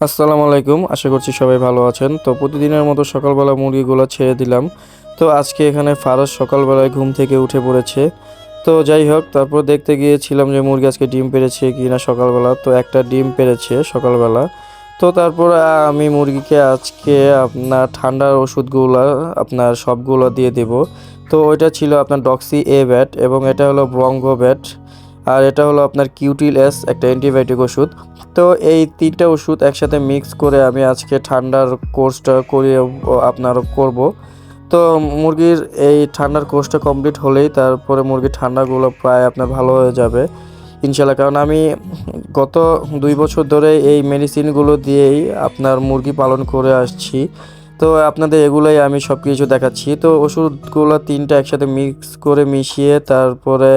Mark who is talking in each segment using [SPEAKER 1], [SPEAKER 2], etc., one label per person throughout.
[SPEAKER 1] আসসালামু আলাইকুম, আশা করছি সবাই ভালো আছেন। তো প্রতিদিনের মতো সকালবেলা মুরগিগুলো ছেড়ে দিলাম। তো আজকে এখানে ফারাজ সকালবেলায় ঘুম থেকে উঠে পড়েছে। তো যাই হোক, তারপর দেখতে গিয়েছিলাম যে মুরগি আজকে ডিম পেড়েছে কি না সকালবেলা। তো একটা ডিম পেড়েছে সকালবেলা। তো তারপর আমি মুরগিকে আজকে আপনার ঠান্ডার ওষুধগুলো, আপনার সবগুলো দিয়ে দেব। তো ওইটা ছিল আপনার ডক্সি এ ব্যাট এবং এটা হলো ব্রঙ্গো ব্যাট আর এটা হলো আপনার কিউটিল এস, একটা অ্যান্টিবায়োটিক ওষুধ। তো এই তিনটা ওষুধ একসাথে মিক্স করে আমি আজকে ঠান্ডার কোর্সটা করিয়ে আপনার করব। তো মুরগির এই ঠান্ডার কোর্সটা কমপ্লিট হলেই তারপরে মুরগির ঠান্ডাগুলো প্রায় আপনার ভালো হয়ে যাবে, ইনশাল্লাহ। কারণ আমি গত দুই বছর ধরে এই মেডিসিনগুলো দিয়েই আপনার মুরগি পালন করে আসছি। তো আপনাদের এগুলোই আমি সব কিছু দেখাচ্ছি। তো ওষুধগুলো তিনটা একসাথে মিক্স করে মিশিয়ে তারপরে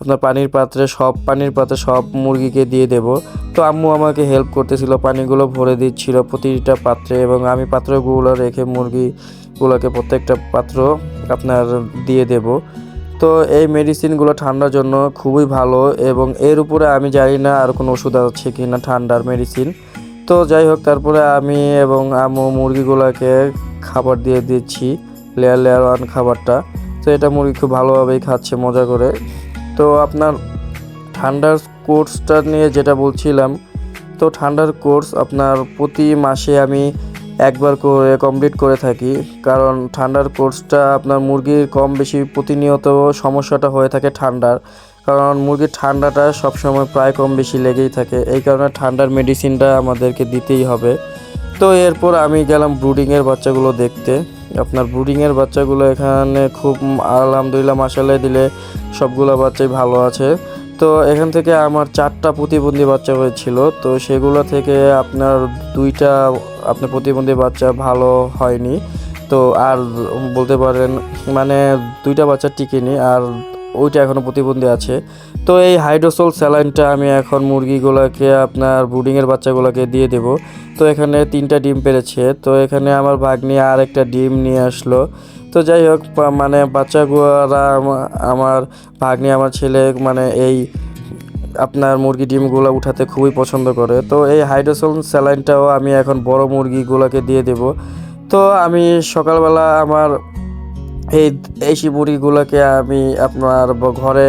[SPEAKER 1] আপনার পানির পাত্রে সব, পানির পাত্রে সব মুরগিকে দিয়ে দেব। তো আম্মু আমাকে হেল্প করতেছিল, পানিগুলো ভরে দিচ্ছিল প্রতিটা পাত্রে এবং আমি পাত্রগুলো রেখে মুরগিগুলোকে প্রত্যেকটা পাত্র আপনার দিয়ে দেব। তো এই মেডিসিনগুলো ঠান্ডার জন্য খুবই ভালো এবং এর উপরে আমি জানি না আর কোনো ওষুধ আছে কি না ঠান্ডার মেডিসিন তো যাই হোক, তারপরে আমি এবং আমু মুরগিগুলোকে খাবার দিয়ে দিচ্ছি লেয়ার লেয়ার ওয়ান খাবারটা। তো এটা মুরগি খুব ভালোভাবেই খাচ্ছে, মজা করে। তো আপনার ঠান্ডার কোর্সটা নিয়ে যেটা বলছিলাম, তো ঠান্ডার কোর্স আপনার প্রতি মাসে আমি একবার করে কমপ্লিট করে থাকি। কারণ ঠান্ডার কোর্সটা আপনার মুরগির কম বেশি প্রতিনিয়ত সমস্যাটা হয়ে থাকে ঠান্ডার। কারণ মুরগির ঠান্ডাটা সবসময় প্রায় কম বেশি লেগেই থাকে। এই কারণে ঠান্ডার মেডিসিনটা আমাদেরকে দিতেই হবে। তো এরপর আমি গেলাম ব্রুডিংয়ের বাচ্চাগুলো দেখতে। আপনার ব্রুডিংয়ের বাচ্চাগুলো এখানে খুব আলহামদুলিল্লাহ মাসাল্লাহ দিলে সবগুলো বাচ্চাই ভালো আছে। তো এখান থেকে আমার চারটা প্রতিবন্ধী বাচ্চা হয়েছিল। তো সেগুলো থেকে আপনার দুইটা আপনার প্রতিবন্ধী বাচ্চা ভালো হয়নি। তো আর বলতে পারেন মানে দুইটা বাচ্চা টিকেনি। আর ওইটা এখনও প্রতিবন্ধী আছে। তো এই হাইড্রোসোল স্যালাইনটা আমি এখন মুরগিগুলোকে আপনার ব্রুডিংয়ের বাচ্চাগুলোকে দিয়ে দেব। তো এখানে তিনটা ডিম পেরেছে। তো এখানে আমার ভাগ্নি আর একটা ডিম নিয়ে আসলো। তো যাই হোক মানে বাচ্চাগুলোরা আমা- আমার ভাগ্নি, আমার ছেলে মানে এই আপনার মুরগি ডিমগুলো উঠাতে খুবই পছন্দ করে। তো এই হাইড্রোসোল স্যালাইনটাও আমি এখন বড় মুরগিগুলোকে দিয়ে দেব। তো আমি সকালবেলা আমার এই দেশি মুরগিগুলোকে আমি আপনার ঘরে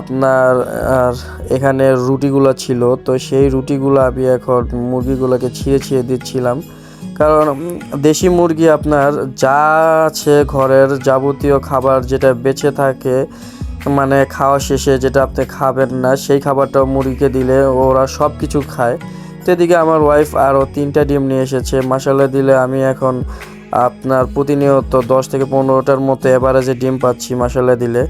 [SPEAKER 1] আপনার, আর এখানে রুটিগুলো ছিল, তো সেই রুটিগুলো আমি এখন মুরগিগুলোকে ছিঁড়ে ছিঁড়ে দিচ্ছিলাম। কারণ দেশি মুরগি আপনার যা আছে ঘরের যাবতীয় খাবার যেটা বেঁচে থাকে মানে খাওয়া শেষে যেটা আপনি খাবেন না, সেই খাবারটা মুরগিকে দিলে ওরা সব কিছু খায়। তো এদিকে আমার ওয়াইফ আরও তিনটা ডিম নিয়ে এসেছে। মশালা দিলে আমি এখন আপনার প্রতিনিয়ত দশ থেকে পনেরোটার মতো এভারেজে ডিম পাচ্ছি মশালা দিলে।